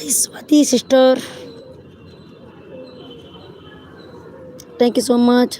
Hi Swati sister thank you so much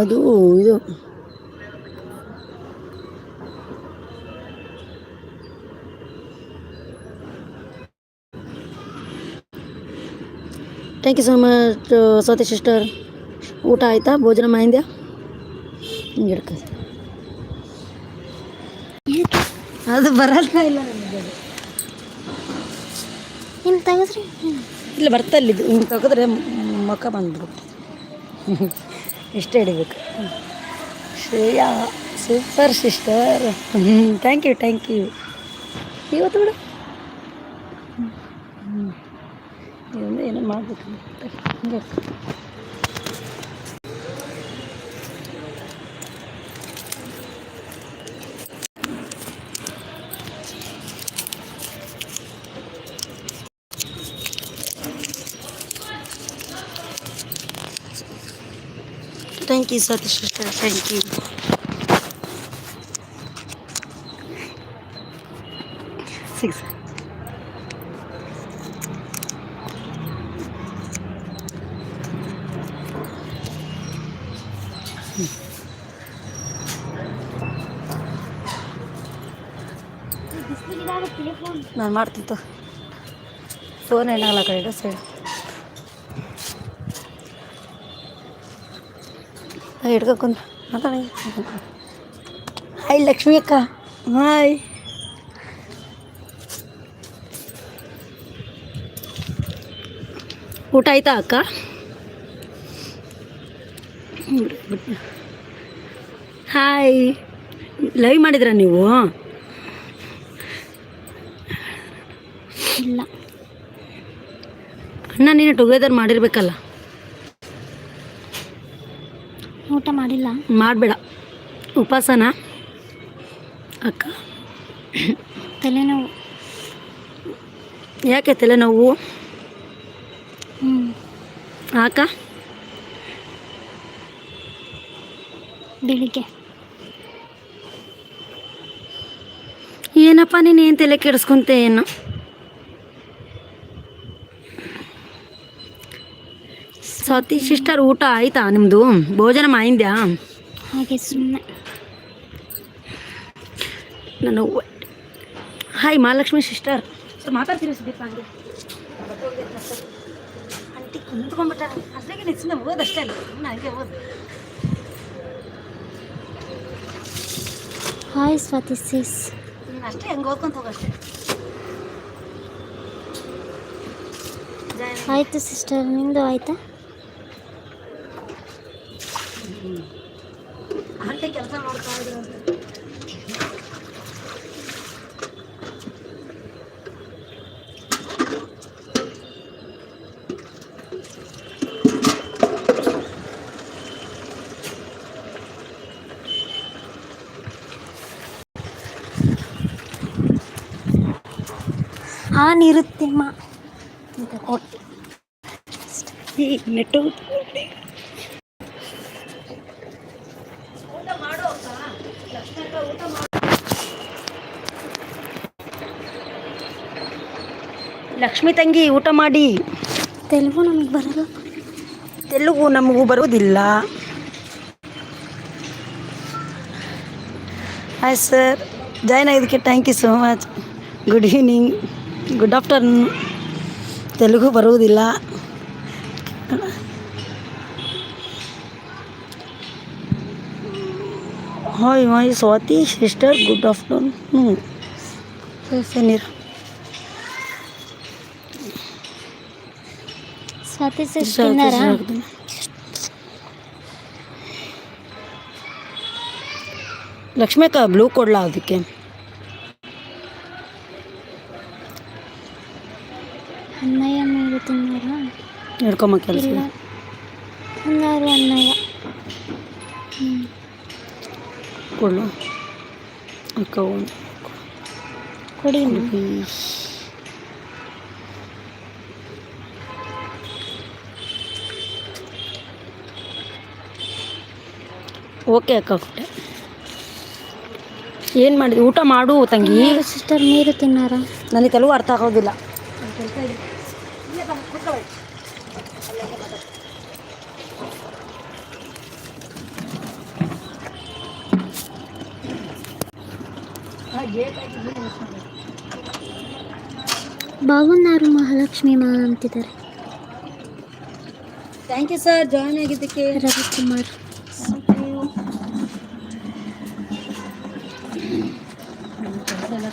ಅದು ಇದು thank you so much Swati sister ಊಟ ಆಯಿತಾ? ಭೋಜನ ಮಾಡಿದ್ಯಾ? ಹಿಂಗೆ ಹಿಡ್ಕ ಅದು ಬರಲ್ಲ. ಇಲ್ಲ ನನಗೆ ಅದು. ಹಿಂಗೆ ತೆಗೆದ್ರಿ ಇಲ್ಲ ಬರ್ತಲ್ಲಿದ್ದು ಹಿಂಗೆ ತೆಗೆದ್ರೆ ಮುಖ ಬಂದ್ಬಿಡುತ್ತೆ. ಇಷ್ಟೇ ಹಿಡಿಬೇಕು. Shreya super sister thank you thank you ಇವತ್ತು ಬಿಡು. ಹ್ಞೂ ಏನೋ ಮಾಡಬೇಕು? ಹಿಂಗೆ thank you Satish sister thank you six ನಾನು ಮಾಡ್ತೀನಿ ಫೋನ್ ಏನಾಗಲ್ಲ ಕಡೆ ಸೈಡ್ ಹಿಡ್ಕೊಂಡು ಮಾತಾಡ. ಹಾಯ್ ಲಕ್ಷ್ಮಿ ಅಕ್ಕ. ಹಾಯ್ ಊಟ ಆಯ್ತಾ ಅಕ್ಕ? ಹಾಯ್ ಲೈವ್ ಮಾಡಿದ್ರಾ ನೀವು? ಇಲ್ಲ. ಅಣ್ಣ ನೀನು ಟುಗೆದರ್ ಮಾಡಿರ್ಬೇಕಲ್ಲ. ಊಟ ಮಾಡಿಲ್ಲ? ಮಾಡಬೇಡ. ಉಪವಾಸನ? ಅಕ್ಕ? ತಲೆನೋವು. ಯಾಕೆ ತಲೆನೋವು? ಅಕ್ಕ? ಬೆಳಿಗ್ಗೆ. ಏನಪ್ಪ ನೀನು ಏನು ತಲೆ ಕೆಡಿಸ್ಕೊಂತೆ ಏನು? ಸತಿ ಸಿಸ್ಟರ್ ಊಟ ಆಯ್ತಾ ನಿಮ್ಮದು ಭೋಜನ ಮಾಡಿದ್ಯಾ? ಹಾಗೆ ಸುಮ್ಮನೆ ನಾನು ಹಾಯ್ ಮಹಾಲಕ್ಷ್ಮಿ ಸಿಸ್ಟರ್. ಸೊ ಮಾತಾಡ್ತೀರಿ ಸುದೀಪ್ ಹಂಗೆ? ಅಂಟಿ ಕುಂತ್ಕೊಂಡ್ಬಿಟ್ಟಾರೆ. ಅದ್ರಾಗೆ ನಿಲ್ಸಿಂದ ಓದಷ್ಟೇ ಅಲ್ಲ ಇನ್ನು ಹಂಗೆ ಓದು. ಹಾಯ್ ಸ್ವಾತಿ ಸಿಸ್ ನೀನು ಅಷ್ಟೇ ಹೆಂಗೆ ಓದ್ಕೊಂತ ಹೋಗಷ್ಟೇ ಆಯಿತು ಸಿಸ್ಟರ್ ನಿಮ್ಮದು ಆಯಿತಾ? ಆಂಟಿ ಕೆಲಸ ಮಾಡ್ತಾ ಇದ್ರು ಅಂತ ಹಾಂ ಇರುತ್ತೆಮ್ಮ ಓಕೆ ಈ ನೆಟ್ಟು ಲಕ್ಷ್ಮಿ ತಂಗಿ ಊಟ ಮಾಡಿ. ತೆಲುಗು ನಮಗೆ ಬರಲ್ಲ. ತೆಲುಗು ನಮಗೂ ಬರೋದಿಲ್ಲ ಹಾಯ್ ಸರ್ ಜಾಯ್ನ್ ಆಗಿದ್ದಕ್ಕೆ thank you so much good evening good afternoon Telugu ಬರುವುದಿಲ್ಲ. Hi hi Swati sister good afternoon ಹ್ಞೂ ನೀರು ಸಿಸ್ ತಿನ್ನಾರಾ? ಲಕ್ಷ್ಮೀಕ ಬ್ಲೂ ಕೊಡ್ಲಾ ಅದಕ್ಕೆ. ಅನ್ನಯ್ಯ ಮೇಲೆ ತಿನ್ನಾರಾ ಹಿಡ್ಕೊಂಬ ಕೆಲಸ ಅನ್ನಯ್ಯ ಹ್ಞೂ ಕೊಡ್ಲು. ಅಕ್ಕ ಒಂದು. ಕೊಡಿ ಅಮ್ಮ. ಓಕೆ ಅಕ್ಕ. ಕೊಟ್ಟೆ ಏನು ಮಾಡಿದ್ವಿ ಊಟ ಮಾಡು ತಂಗಿ. ಸಿಸ್ಟರ್ ನೀರು ತಿನ್ನಾರ. ನನಗೆ ಕೆಲವು ಅರ್ಥ ಆಗೋದಿಲ್ಲ. ಬಾಗುನ್ನಾರು ಮಹಾಲಕ್ಷ್ಮಿ ಮಾ ಅಂತಿದ್ದಾರೆ. ಥ್ಯಾಂಕ್ ಯು ಸರ್ ಜಾಯ್ನ್ ಆಗಿದ್ದಕ್ಕೆ. ರವಿಕುಮಾರ್.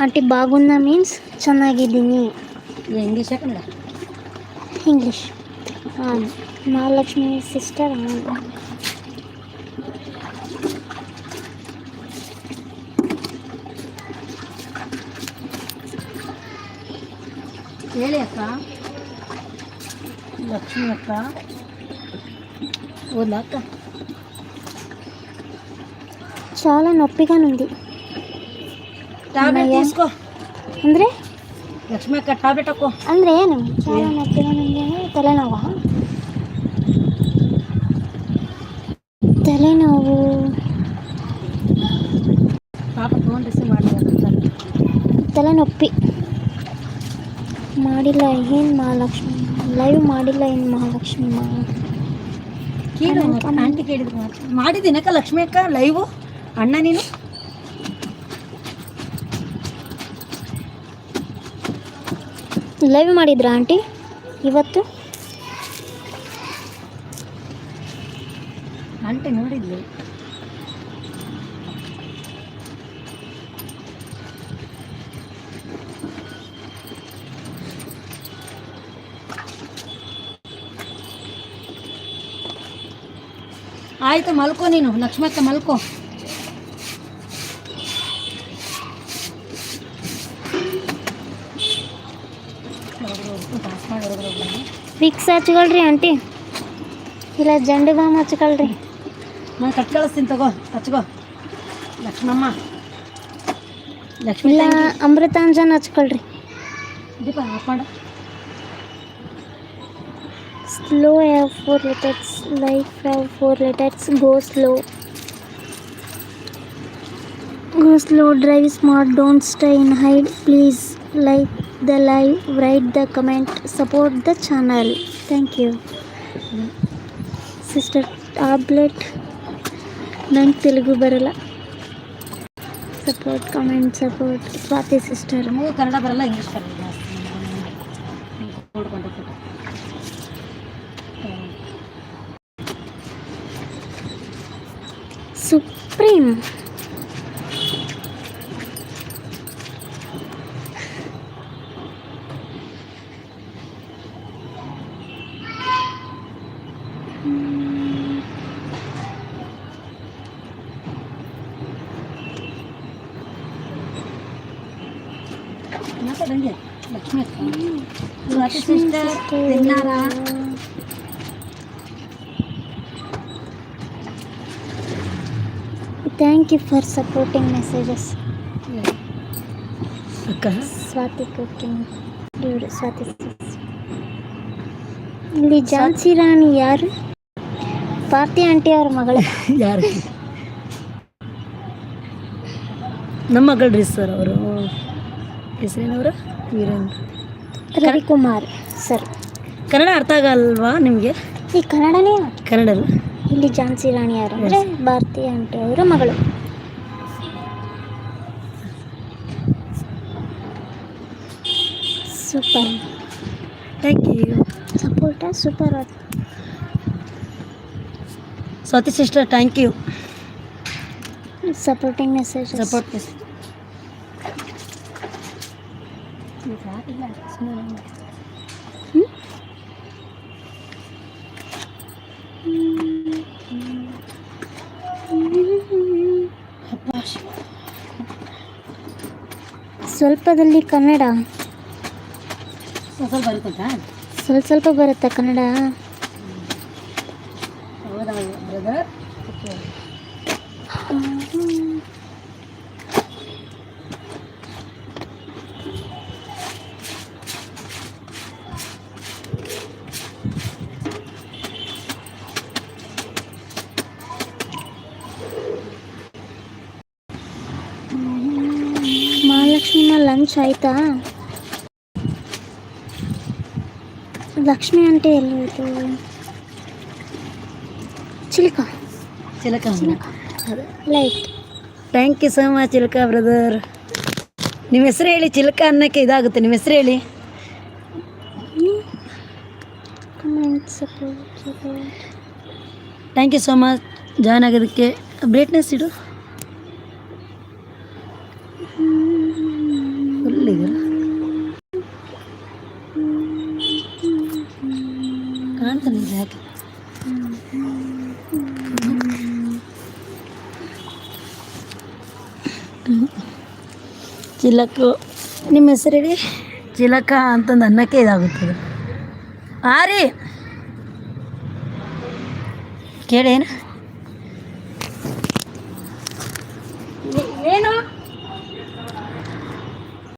ಆಂಟಿ ಬಾಗುನ್ನ ಮೀನ್ಸ್ ಚೆನ್ನಾಗಿದ್ದೀನಿ ಇಂಗ್ಲೀಷ್ ಕನ್ನಡ ಇಂಗ್ಲೀಷ್ ಹಾಂ ಮಹಾಲಕ್ಷ್ಮಿ ಸಿಸ್ಟರ್ ಹೇಳಿ ಅಕ್ಕ ಲಕ್ಷ್ಮಿ ಅಕ್ಕ ಓದ್ಲಾ ಅಕ್ಕ చాలా నొప్పిగా ఉంది ಟ್ಯಾಬ್ಲೆಟ್ ಅಮ್ಮಯ್ಯ. తీసుకో ಅಂದರೆ ಲಕ್ಷ್ಮಿ ಅಕ್ಕ ಟ್ಯಾಬ್ಲೆಟ್ ಹಾಕೋ ಅಂದರೆ ಏನು చాలా నొప్పిగా ఉంది అని తలనోవా ತಲೆನೋವು ಪಾಪ ಫೋನ್ ರಿಸೀವ್ ಮಾಡಿಲ್ಲ ತಲೆನೊಪ್ಪಿ ಮಾಡಿಲ್ಲ ಏನು ಮಹಾಲಕ್ಷ್ಮಿ ಲೈವ್ ಮಾಡಿಲ್ಲ ಏನು ಮಹಾಲಕ್ಷ್ಮಿ ಮಾ ಕೇಳು ಆಂಟಿ ಕೇಳಿದ್ರು ಮಾಡಿದ್ದೀನಕ್ಕ ಲಕ್ಷ್ಮಿ ಅಕ್ಕ ಲೈವು ಅಣ್ಣ ನೀನು ಲೈವ್ ಮಾಡಿದ್ರಾ ಆಂಟಿ? ಇವತ್ತು? ಆಂಟಿ ನೋಡಿದ್ಲು. ಆಯ್ತು ಮಲ್ಕೋ ನೀನು ಲಕ್ಷ್ಮಕ್ಕ ಮಲ್ಕೋ. ವಿಕ್ಸ್ ಹಚ್ಕೊಳ್ರಿ ಆಂಟಿ ಇಲ್ಲ ಜಂಡು ಬಾಮ್ ಹಚ್ಕೊಳ್ರಿ ನಾನು ಕಟ್ ಕಳಿಸ್ತೀನಿ ತಗೋ ಹಚ್ಕೋ ಲಕ್ಷ್ಮಮ್ಮ ಲಕ್ಷ್ಮಿ ಇಲ್ಲ ತಂಗಿ. ಅಮೃತಾಂಜನ್ ಹಚ್ಕೊಳ್ರಿ ದೀಪ ಆಫ್ ಮಾಡು slow have four letters life have four letters go slow go slow drive smart don't stay in hide please like the live write the comment support the channel thank you sister tablet ನಂಗೆ ತೆಲುಗು ಬರಲ್ಲ support comment support Swati sister ನಮಗೂ ಕನ್ನಡ ಬರಲ್ಲ English ಬರಲ್ಲ. ಜಾಸ್ತಿ ನೋಡ್ಕೊಂಡು ಕೊಡು. Supreme ಮಾತಾಡಂಗೆ ಲಕ್ಷ್ಮಿ ಅಕ್ಕ ತಿನ್ನಾರಾ thank you for supporting messages ಅಕ್ಕ ಸ್ವಾತಿ ಕುಕಿಂಗ್ ಇವರು ಸ್ವಾತಿ ಇಲ್ಲಿ ಝಾನ್ಸಿ ರಾಣಿ ಯಾರು? ಪಾರ್ತಿ ಆಂಟಿ ಅವ್ರ ಮಗಳು. ಯಾರು? ನಮ್ಮ ಮಗಳ್ರಿ ಸರ್ ಅವರು. ಹೆಸರೇನವರು? ವೀರೇಂದ್ರ. ರವಿಕುಮಾರ್ ಸರ್. ಕನ್ನಡ ಅರ್ಥ ಆಗಲ್ವಾ ನಿಮಗೆ? ಈ ಕನ್ನಡನೇ? ಕನ್ನಡ ಇಲ್ಲಿ ಝಾನ್ಸಿ ರಾಣಿ ಯಾರು ಅಂದರೆ ಭಾರತೀಯ ಅಂಟಿ ಅವರ ಮಗಳು. Super. Thank you support super Swati sister thank you supporting message support ಸ್ವಲ್ಪದಲ್ಲಿ Kannada. ಸ್ವಲ್ಪ ಸ್ವಲ್ಪ ಬರುತ್ತಾ ಕನ್ನಡ. ಲಂಚ್ ಆಯ್ತಾ? ಲಕ್ಷ್ಮಿ ಆಂಟಿ ಎಲ್ಲಿ ಹೋಯ್ತು ಚಿಲ್ಕ ಚಿಲಕ. Light thank you so much Chilka brother ನಿಮ್ಮ ಹೆಸರು ಹೇಳಿ ಚಿಲ್ಕ ಅನ್ನಕ್ಕೆ ಇದಾಗುತ್ತೆ. ನಿಮ್ಮ ಹೆಸರು ಹೇಳಿ. Thank you so much join ಆಗೋದಕ್ಕೆ ಬ್ರೇಟ್ನೆಸ್ ಇಡು. ಚಿಲಕು. ನಿಮ್ಮ ಹೆಸರು ಹೇಳಿ? ಚಿಲಕ ಅಂತಂದು ಅನ್ನಕ್ಕೆ ಇದಾಗುತ್ತದೆ. ಆ ರೀ ಕೇಳೇನು